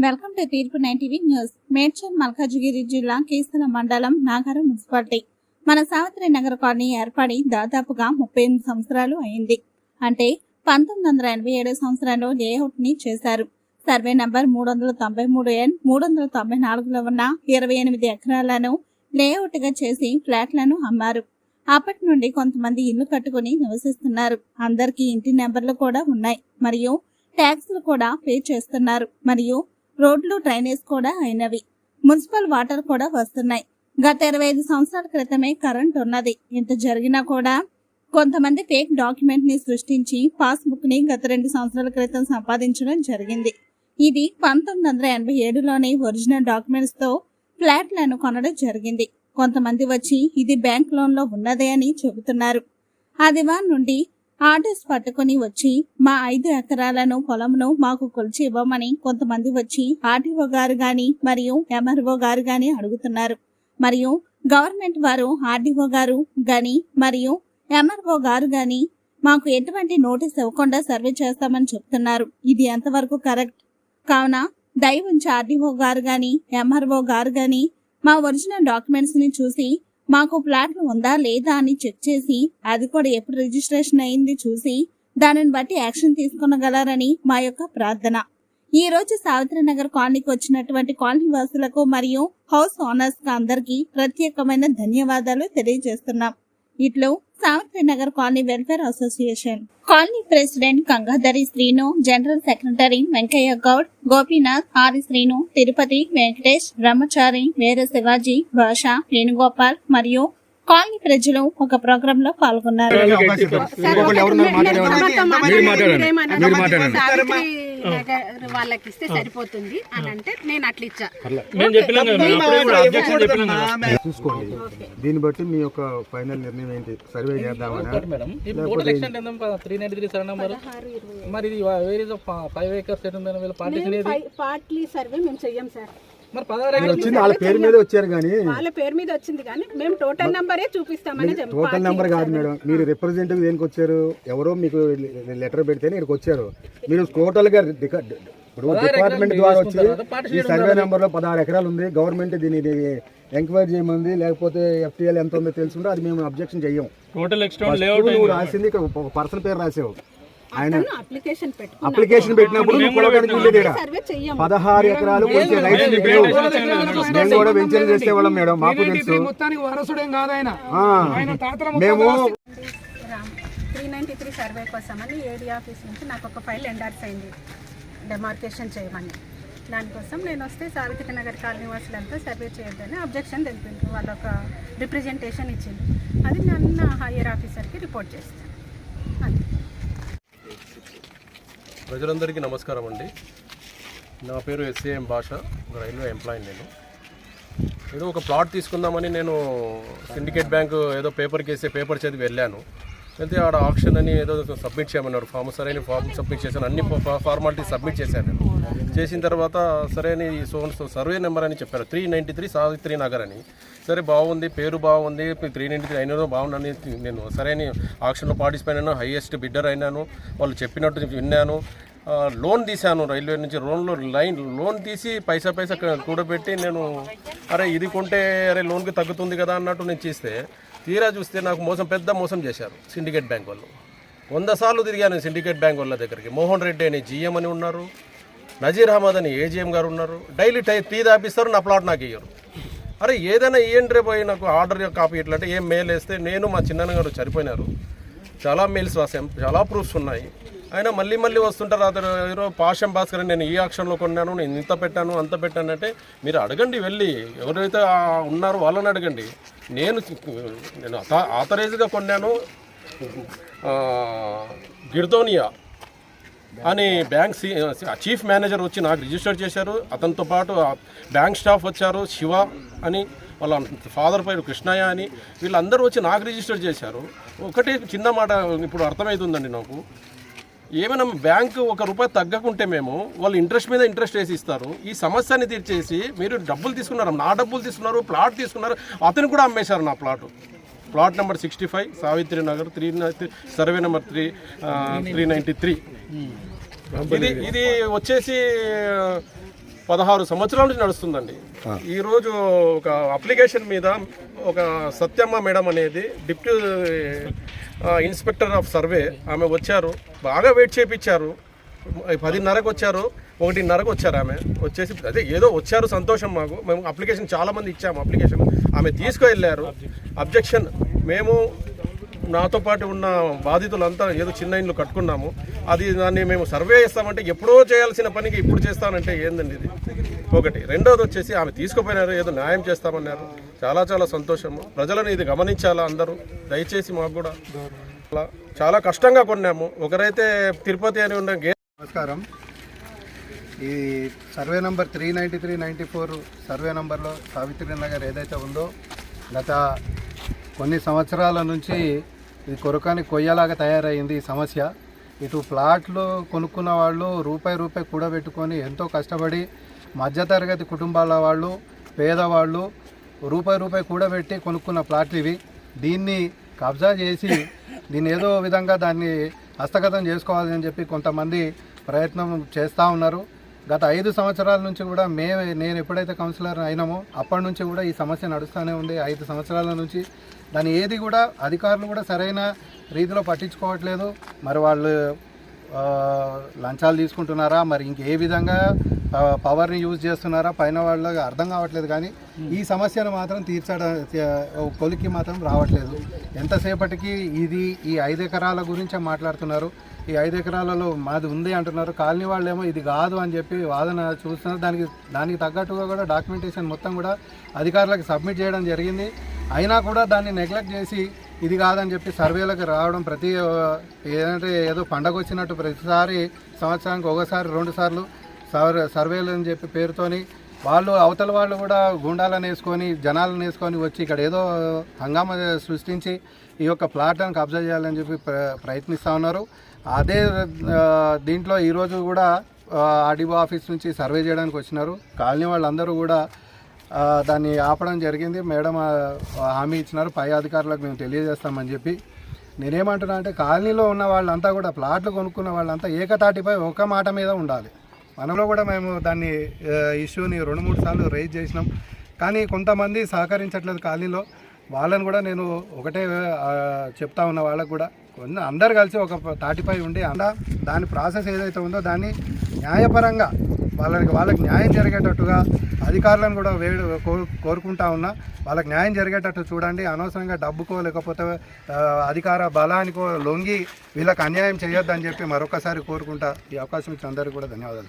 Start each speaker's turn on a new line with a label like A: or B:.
A: Welcome to Teerpu nine TV news. Medchal Malkajgiri జిల్లా కీసర మండలం Nagaram municipality. మన సావిత్రి నగర కాలనీ ఏర్పడి దాదాపుగా ముప్పై ఎనిమిది సంవత్సరాలు అయింది. అంటే పంతొమ్మిది వందల ఎనభై ఏడు సంవత్సరంలో లేఅవుట్ని చేశారు. సర్వే నంబర్ మూడు వందల తొంభై మూడు ఎన్ మూడు వందల తొంభై నాలుగులో ఉన్న ఇరవై ఎనిమిది ఎకరాలను లేఅవుట్గా చేసి ఫ్లాట్లను అమ్మారు. అప్పటి నుండి కొంతమంది ఇల్లు కట్టుకుని నివసిస్తున్నారు. అందరికీ ఇంటి నెంబర్లు కూడా ఉన్నాయి. మరియు ట్యాక్స్లు కూడా పే చేస్తున్నారు. మరియు రోడ్లు డ్రైనేజ్ కూడా అయినవి. మున్సిపల్ వాటర్ కూడా వస్తున్నాయి. గత ఇరవై ఐదు సంవత్సరాల క్రితమే కరెంట్ ఉన్నది. ఇంత జరిగినా కూడా కొంతమంది ఫేక్ డాక్యుమెంట్ని సృష్టించి పాస్బుక్ని గత రెండు సంవత్సరాల క్రితం సంపాదించడం జరిగింది. ఇది పంతొమ్మిది వందల ఎనభై ఏడులోని ఒరిజినల్ డాక్యుమెంట్స్తో ఫ్లాట్లను కొనడం జరిగింది. కొంతమంది వచ్చి ఇది బ్యాంక్ లోన్లో ఉన్నదే అని చెబుతున్నారు. ఆదివారం నుండి ఆర్డర్స్ పట్టుకుని వచ్చి మా ఐదు ఎకరాలను పొలంను మాకు కొలిచి ఇవ్వమని కొంతమంది వచ్చి ఆర్టీఓ గారు గాని మరియు ఎంఆర్ఓ గారు గాని అడుగుతున్నారు. మరియు గవర్నమెంట్ వారు ఆర్డీఓ గారు గాని మరియు ఎంఆర్ఓ గారు గాని మాకు ఎటువంటి నోటీస్ ఇవ్వకుండా సర్వే చేస్తామని చెప్తున్నారు. ఇది ఎంతవరకు కరెక్ట్? కావున దయ ఉంచి ఆర్డీఓ గారు గాని ఎంఆర్ఓ గారు గాని మా ఒరిజినల్ డాక్యుమెంట్స్ని చూసి మాకు ప్లాట్లు ఉందా లేదా అని చెక్ చేసి అది కూడా ఎప్పుడు రిజిస్ట్రేషన్ అయింది చూసి దానిని బట్టి యాక్షన్ తీసుకునగలరని మా యొక్క ప్రార్థన. ఈ రోజు సావిత్రి నగర్ కాలనీకి వచ్చినటువంటి కాలనీ వాసులకు మరియు హౌస్ ఓనర్స్ అందరికీ ప్రత్యేకమైన ధన్యవాదాలు తెలియజేస్తున్నాం. ఇట్లు Savitri Nagar colony welfare association. Colony president Gangadhari Srinu general secretary Venkaiah Goud Gopinath Ari Srinu Tirupati Venkatesh బ్రహ్మచారి వీర శివాజీ భాష వేణుగోపాల్ మరియు కాలనీ ప్రజలు ఒక ప్రోగ్రామ్లో పాల్గొన్నారు.
B: వాళ్ళకి ఇస్తే సరిపోతుంది అని అంటే నేను అట్లా ఇచ్చా.
C: చూసుకోండి. దీన్ని బట్టి మీ యొక్క ఫైనల్ నిర్ణయం ఏంటి? సర్వే చేద్దామని
B: పార్ట్లీ సర్వే మేము చెయ్యం సార్.
C: వచ్చింది వాళ్ళ పేరు మీద వచ్చారు కానీ
B: వాళ్ళ పేరు మీద వచ్చింది కానీ మేము టోటల్ నంబరే చూపిస్తామని.
C: టోటల్ నెంబర్ కాదు మేడం. మీరు రిప్రజెంటేటివ్ దేనికి వచ్చారు? ఎవరో మీకు లెటర్ పెడితేనే ఇక్కడికి వచ్చారు. మీరు టోటల్గా ఇప్పుడు డిపార్ట్మెంట్ ద్వారా వచ్చి ఈ సర్వే నెంబర్లో పదహారు ఎకరాలు ఉంది. గవర్నమెంట్ దీన్ని ఎంక్వైరీ చేయమంది లేకపోతే ఎఫ్టీఎల్ ఎంత ఉందో తెలుసుకుంటే అది మేము అబ్జెక్షన్ చెయ్యం.
D: టోటల్
C: రాసింది ఇక్కడ పర్సన్ పేరు రాసావు. ఆయన
B: అప్లికేషన్ పెట్టుకున్నాం.
C: అప్లికేషన్ పెట్టినప్పుడు పదహారు ఎకరాలు రైట్స్ మేము కూడా వెంచర్ చేసేవాళ్ళం మేడం మాకు తెలుసు.
E: మొత్తానికి వారసుడేం కాదు ఆయన
C: ఆ, మేము
B: త్రీ నైన్టీ త్రీ సర్వే కోసమని ఏరియా ఆఫీస్ నుంచి నాకు ఒక ఫైల్ ఎండార్స్ అయింది. డెమార్కేషన్ చేయమని. దానికోసం నేను వస్తే సావిత్రి నగర్ కాలనీ వాసులంతా సర్వే చేయొద్దని అబ్జెక్షన్ తెలిపింది. వాళ్ళు ఒక రిప్రజెంటేషన్ ఇచ్చింది. అది నన్ను హయ్యర్ ఆఫీసర్కి రిపోర్ట్ చేస్తాను అది
F: ప్రజలందరికీ నమస్కారం అండి. నా పేరు ఎస్ఏఎం భాష ఒక రైల్వే ఎంప్లాయీ నేను. ఏదో ఒక ప్లాట్ తీసుకుందామని నేను సిండికేట్ బ్యాంక్ ఏదో పేపర్కి వేసే పేపర్ చదివి వెళ్ళాను. వెళ్తే ఆడ ఆప్షన్ అని ఏదో సబ్మిట్ చేయమన్నారు. ఫామ్ సరైన ఫామ్ సబ్మిట్ చేశాను. అన్ని ఫార్మాలిటీ సబ్మిట్ చేశాను. చేసిన తర్వాత సరే అని సో సర్వే నెంబర్ అని చెప్పారు. Three ninety three Savitri Nagar అని. సరే బాగుంది పేరు బాగుంది త్రీ నైంటీ త్రీ అయినదో బాగుందని నేను సరే అని ఆక్షన్లో పార్టిసిపేట్ అయినాను హైయెస్ట్ బిడ్డర్ అయినాను. వాళ్ళు చెప్పినట్టు విన్నాను. లోన్ తీశాను రైల్వే నుంచి. లోన్లో లైన్ లోన్ తీసి పైసా పైసా కూడబెట్టి నేను అరే ఇది కొంటే అరే లోన్కి తగ్గుతుంది కదా అన్నట్టు నేను చేస్తే తీరా చూస్తే నాకు మోసం పెద్ద మోసం చేశారు సిండికేట్ బ్యాంక్ వాళ్ళు. వంద సార్లు తిరిగాను సిండికేట్ బ్యాంక్ వాళ్ళ దగ్గరికి. మోహన్ రెడ్డి అని జిఎం అని ఉన్నారు నజీర్ అహ్మద్ అని ఏజిఎం గారు ఉన్నారు. డైలీ టై టీ తాపిస్తారు నా ప్లాట్ నాకు ఇయ్యరు. అరే ఏదైనా ఇయ్యండి రేపు పోయి నాకు ఆర్డర్ కాపీ ఇట్లా అంటే ఏం మెయిల్ వేస్తే నేను మా చిన్న గారు చనిపోయినారు. చాలా మెయిల్స్ రాసాం చాలా ప్రూఫ్స్ ఉన్నాయి. అయినా మళ్ళీ మళ్ళీ వస్తుంటారు అతను ఈరోజు పాషం భాస్కర్ అని నేను ఈ ఆక్షన్లో కొన్నాను నేను ఇంత పెట్టాను అంత పెట్టాను అంటే మీరు అడగండి వెళ్ళి. ఎవరైతే ఉన్నారో వాళ్ళని అడగండి. నేను నేను ఆథరైజ్గా కొన్నాను గిర్దోనియా అని బ్యాంక్ చీఫ్ మేనేజర్ వచ్చి నాకు రిజిస్టర్ చేశారు. అతనితో పాటు ఆ బ్యాంక్ స్టాఫ్ వచ్చారు శివ అని వాళ్ళ ఫాదర్ పేరు కృష్ణయ్య అని వీళ్ళందరూ వచ్చి నాకు రిజిస్టర్ చేశారు. ఒకటే చిన్న మాట ఇప్పుడు అర్థమవుతుందండి నాకు. ఏమైనా బ్యాంకు ఒక రూపాయి తగ్గకుంటే మేము వాళ్ళు ఇంట్రెస్ట్ మీద ఇంట్రెస్ట్ వేసి ఇస్తారు. ఈ సమస్యని తీర్చేసి మీరు డబ్బులు తీసుకున్నారు. నా డబ్బులు తీసుకున్నారు ప్లాట్ తీసుకున్నారు. అతను కూడా అమ్మేశారు నా plot. Plot number sixty five Savitri Nagar three survey number three three ninety three. ఇది ఇది వచ్చేసి పదహారు సంవత్సరాల నుంచి నడుస్తుందండి. ఈ రోజు ఒక అప్లికేషన్ మీద ఒక సత్యమ్మ మేడం అనేది డిప్యూటీ ఆ, ఇన్స్పెక్టర్ ఆఫ్ సర్వే ఆమె వచ్చారు బాగా వెయిట్ చేయించారు పదిన్నరకు వచ్చారు ఒకటిన్నరకు వచ్చారు ఆమె. వచ్చేసి అదే ఏదో వచ్చారు సంతోషం మాకు. మేము అప్లికేషన్ చాలామంది ఇచ్చాము అప్లికేషన్. ఆమె తీసుకువెళ్ళారు. అబ్జెక్షన్ మేము నాతో పాటు ఉన్న బాధితులంతా ఏదో చిన్న ఇండ్లు కట్టుకున్నాము. అది దాన్ని మేము సర్వే చేస్తామంటే ఎప్పుడో చేయాల్సిన పనికి ఇప్పుడు చేస్తానంటే ఏందండి ఇది? ఒకటి. రెండోది వచ్చేసి ఆమె తీసుకుపోయినారు ఏదో న్యాయం చేస్తామన్నారు. చాలా చాలా సంతోషము. ప్రజలను ఇది గమనించాలా అందరూ? దయచేసి మాకు కూడా. అలా చాలా కష్టంగా కొన్నాము. ఒకరైతే తిరుపతి అని ఉన్న గే
E: నమస్కారం. ఈ survey number three ninety three ninety four survey నంబర్లో సావిత్రి నగర్ ఏదైతే ఉందో గత కొన్ని సంవత్సరాల నుంచి ఇది కొరకాని కొయ్యలాగా తయారైంది ఈ సమస్య. ఇటు ప్లాట్లు కొనుక్కున్న వాళ్ళు రూపాయి రూపాయి కూడబెట్టుకొని ఎంతో కష్టపడి మధ్యతరగతి కుటుంబాల వాళ్ళు పేదవాళ్ళు రూపాయి రూపాయి కూడబెట్టి కొనుక్కున్న ప్లాట్లు ఇవి. దీన్ని కబ్జా చేసి దీన్ని ఏదో విధంగా దాన్ని హస్తగతం చేసుకోవాలని చెప్పి కొంతమంది ప్రయత్నం చేస్తూ ఉన్నారు. గత ఐదు సంవత్సరాల నుంచి కూడా మే నేను ఎప్పుడైతే కౌన్సిలర్ అయినామో అప్పటి నుంచి కూడా ఈ సమస్య నడుస్తూనే ఉంది. ఐదు సంవత్సరాల నుంచి దాని ఏది కూడా అధికారులు కూడా సరైన రీతిలో పట్టించుకోవట్లేదు. మరి వాళ్ళు లంచాలు తీసుకుంటున్నారా? మరి ఇంకే విధంగా పవర్ని యూజ్ చేస్తున్నారా? పైన వాళ్ళకి అర్థం కావట్లేదు కానీ ఈ సమస్యను మాత్రం తీర్చడం కొలికి మాత్రం రావట్లేదు. ఎంతసేపటికి ఇది ఈ ఐదు ఎకరాల గురించే మాట్లాడుతున్నారు. ఈ ఐదు ఎకరాలలో మాది ఉంది అంటున్నారు. కాలనీ వాళ్ళేమో ఇది కాదు అని చెప్పి వాదన చూస్తున్నారు. దానికి దానికి తగ్గట్టుగా కూడా డాక్యుమెంటేషన్ మొత్తం కూడా అధికారులకు సబ్మిట్ చేయడం జరిగింది. అయినా కూడా దాన్ని నెగ్లెక్ట్ చేసి ఇది కాదని చెప్పి సర్వేలకు రావడం ప్రతి ఏదంటే ఏదో పండగ వచ్చినట్టు ప్రతిసారి సంవత్సరానికి ఒకసారి రెండు సార్లు సర్వేలు అని చెప్పి పేరుతోని వాళ్ళు అవతల వాళ్ళు కూడా గుండాలను వేసుకొని జనాలను వేసుకొని వచ్చి ఇక్కడ ఏదో హంగామా సృష్టించి ఈ యొక్క ప్లాట్లను కబ్జా చేయాలని చెప్పి ప్ర ప్రయత్నిస్తూ ఉన్నారు. అదే దీంట్లో ఈరోజు కూడా ఆర్డీఓ ఆఫీస్ నుంచి సర్వే చేయడానికి వచ్చినారు. కాలనీ వాళ్ళందరూ కూడా దాన్ని ఆపడం జరిగింది. మేడం హామీ ఇచ్చినారు. పై అధికారులకు మేము తెలియజేస్తామని చెప్పి నేనేమంటున్నా అంటే కాలనీలో ఉన్న వాళ్ళంతా కూడా ప్లాట్లు కొనుక్కున్న వాళ్ళంతా ఏకతాటిపై ఒక మాట మీద ఉండాలి. మనలో కూడా మేము దాన్ని ఇష్యూని రెండు మూడు సార్లు రైజ్ చేసినాం. కానీ కొంతమంది సహకరించట్లేదు కాలనీలో. వాళ్ళని కూడా నేను ఒకటే చెప్తా ఉన్న వాళ్ళకు కూడా కొన్ని అందరు కలిసి ఒక తాటిపై ఉండి అందా దాని ప్రాసెస్ ఏదైతే ఉందో దాన్ని న్యాయపరంగా వాళ్ళకి వాళ్ళకి న్యాయం జరిగేటట్టుగా అధికారులను కూడా వేడు కోరుకుంటా ఉన్నా. వాళ్ళకి న్యాయం జరిగేటట్టు చూడండి. అనవసరంగా డబ్బుకో లేకపోతే అధికార బలానికో లొంగి వీళ్ళకి అన్యాయం చేయొద్దని చెప్పి మరొకసారి కోరుకుంటా. ఈ అవకాశం ఇచ్చిన అందరికీ కూడా ధన్యవాదాలు.